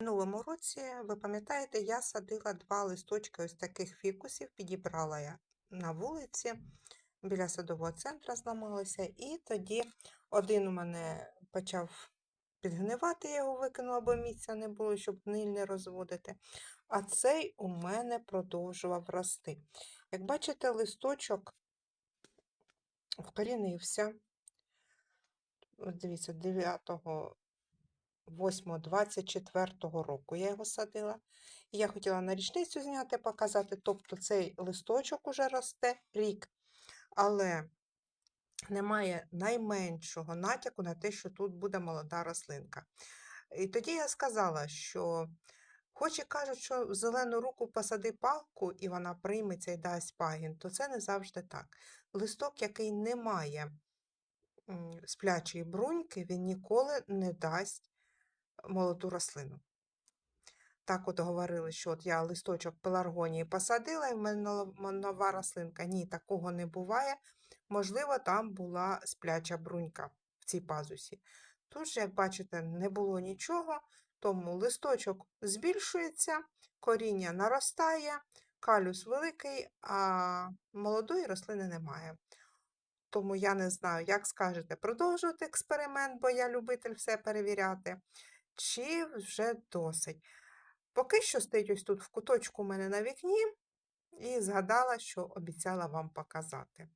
минулому році, ви пам'ятаєте, я садила два листочки ось таких фікусів, підібрала я на вулиці, біля садового центру зламалося, і тоді один у мене почав підгнивати, я його викинула, бо місця не було, щоб гниль не розводити. А цей у мене продовжував рости. Як бачите, листочок вкорінився. Дивіться, 9 8-24 року я його садила. І я хотіла на річницю зняти, показати. Тобто цей листочок уже росте рік, але немає найменшого натяку на те, що тут буде молода рослинка. І тоді я сказала, що хоч і кажуть, що в зелену руку посади палку, і вона прийметься і дасть пагін, то це не завжди так. Листок, який не має сплячої бруньки, він ніколи не дасть молоду рослину. Так от говорили, що от я листочок пеларгонії посадила, і в мене нова- рослинка. Ні, такого не буває. Можливо, там була спляча брунька в цій пазусі. Тут як бачите, не було нічого, тому листочок збільшується, коріння наростає, калюс великий, а молодої рослини немає. Тому я не знаю, як скажете, продовжувати експеримент, бо я любитель все перевіряти, чи вже досить. Поки що стоїть ось тут в куточку у мене на вікні, і згадала, що обіцяла вам показати.